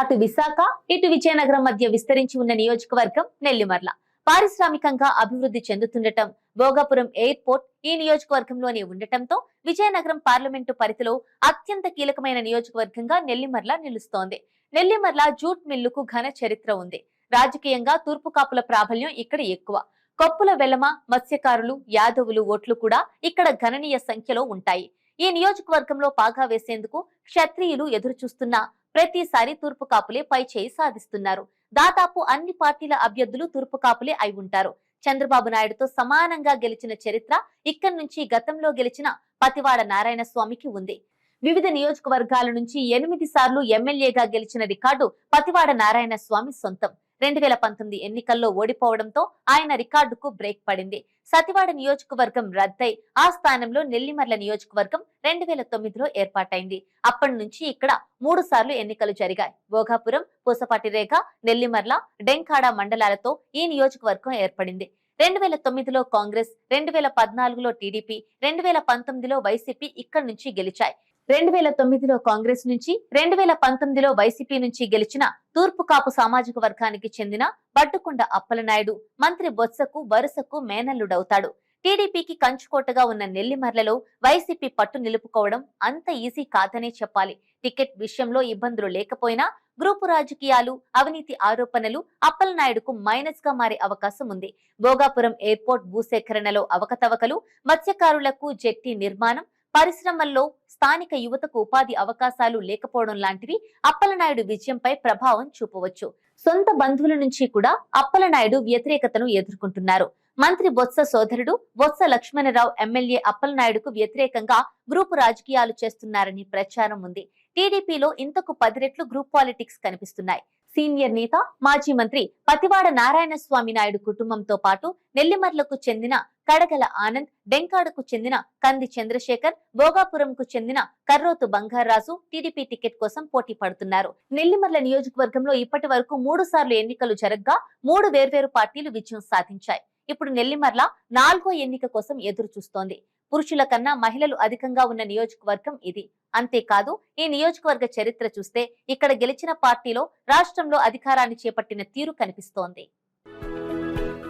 అటు విశాఖ ఇటు విజయనగరం మధ్య విస్తరించి ఉన్న నియోజకవర్గం నెల్లిమర్ల. పారిశ్రామికంగా అభివృద్ధి చెందుతుండటం భోగాపురం ఎయిర్పోర్ట్ ఈ నియోజకవర్గంలోనే ఉండటంతో విజయనగరం పార్లమెంటు పరిధిలో అత్యంత కీలకమైన నియోజకవర్గంగా నెల్లిమర్ల నిలుస్తోంది. నెల్లిమర్ల జూట్ మిల్లుకు ఘన చరిత్ర ఉంది. రాజకీయంగా తూర్పు కాపుల ప్రాబల్యం ఇక్కడ ఎక్కువ. కొప్పుల వెలమ మత్స్యకారులు యాదవులు ఓట్లు కూడా ఇక్కడ గణనీయ సంఖ్యలో ఉంటాయి. ఈ నియోజకవర్గంలో పాగా వేసేందుకు క్షత్రియులు ఎదురుచూస్తున్న ప్రతిసారి తూర్పు కాపులే పై చేయి సాధిస్తున్నారు. దాదాపు అన్ని పార్టీల అభ్యర్థులు తూర్పు కాపులే అయి ఉంటారు. చంద్రబాబు నాయుడుతో సమానంగా గెలిచిన చరిత్ర ఇక్కడి నుంచి గతంలో గెలిచిన పతివాడ నారాయణ స్వామికి ఉంది. వివిధ నియోజకవర్గాల నుంచి ఎనిమిది సార్లు ఎమ్మెల్యేగా గెలిచిన రికార్డు పతివాడ నారాయణ స్వామి సొంతం. రెండు వేల పంతొమ్మిది ఎన్నికల్లో ఓడిపోవడంతో ఆయన రికార్డుకు బ్రేక్ పడింది. సతివాడ నియోజకవర్గం రద్దై ఆ స్థానంలో నెల్లిమర్ల నియోజకవర్గం రెండు వేల తొమ్మిదిలో ఏర్పాటైంది. అప్పటి నుంచి ఇక్కడ మూడు సార్లు ఎన్నికలు జరిగాయి. భోగాపురం పూసపాటిరేఖ నెల్లిమర్ల డెంకాడ మండలాలతో ఈ నియోజకవర్గం ఏర్పడింది. రెండు వేల తొమ్మిదిలో కాంగ్రెస్ రెండు వేల పద్నాలుగులో టీడీపీ రెండు వేల పంతొమ్మిదిలో వైసీపీ ఇక్కడి నుంచి గెలిచాయి. రెండు వేల తొమ్మిదిలో కాంగ్రెస్ నుంచి రెండు వేల పంతొమ్మిదిలో వైసీపీ నుంచి గెలిచిన తూర్పు కాపు సామాజిక వర్గానికి చెందిన బట్టుకొండ అప్పలనాయుడు మంత్రి బొత్సకు వరుసకు మేనల్లుడవుతాడు. టీడీపీకి కంచుకోటగా ఉన్న నెల్లిమర్లలో వైసీపీ పట్టు నిలుపుకోవడం అంత ఈజీ కాదనే చెప్పాలి. టికెట్ విషయంలో ఇబ్బందులు లేకపోయినా గ్రూపు రాజకీయాలు అవినీతి ఆరోపణలు అప్పలనాయుడుకు మైనస్గా మారే అవకాశం ఉంది. భోగాపురం ఎయిర్పోర్ట్ భూసేకరణలో అవకతవకలు మత్స్యకారులకు జెట్టి నిర్మాణం పరిశ్రమల్లో స్థానిక యువతకు ఉపాధి అవకాశాలు లేకపోవడం లాంటివి అప్పలనాయుడు విజయంపై ప్రభావం చూపవచ్చు. సొంత బంధువుల నుంచి కూడా అప్పలనాయుడు వ్యతిరేకతను ఎదుర్కొంటున్నారు. మంత్రి బొత్స సోదరుడు బొత్స లక్ష్మణరావు ఎమ్మెల్యే అప్పలనాయుడుకు వ్యతిరేకంగా గ్రూపు రాజకీయాలు చేస్తున్నారని ప్రచారం ఉంది. టీడీపీలో ఇంతకు పది రెట్లు గ్రూప్ పాలిటిక్స్ కనిపిస్తున్నాయి. సీనియర్ నేత మాజీ మంత్రి పతివాడ నారాయణ స్వామి నాయుడు కుటుంబంతో పాటు నెల్లిమర్లకు చెందిన కడగల ఆనంద్ డెంకాడకు చెందిన కంది చంద్రశేఖర్ భోగాపురంకు చెందిన కర్రోతు బంగారాజు టీడీపీ టికెట్ కోసం పోటీ పడుతున్నారు. నెల్లిమర్ల నియోజకవర్గంలో ఇప్పటి వరకు మూడు సార్లు ఎన్నికలు జరగ్గా మూడు వేర్వేరు పార్టీలు విజయం సాధించాయి. ఇప్పుడు నెల్లిమర్ల నాలుగో ఎన్నిక కోసం ఎదురు చూస్తోంది పురుషుల కన్నా మహిళలు అధికంగా ఉన్న నియోజకవర్గం ఇది అంతేకాదు ఈ నియోజకవర్గ చరిత్ర చూస్తే ఇక్కడ గెలిచిన పార్టీలో రాష్ట్రంలో అధికారాన్ని చేపట్టిన తీరు కనిపిస్తోంది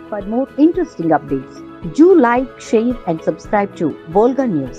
For more interesting updates, do like, share, and subscribe to Volga News.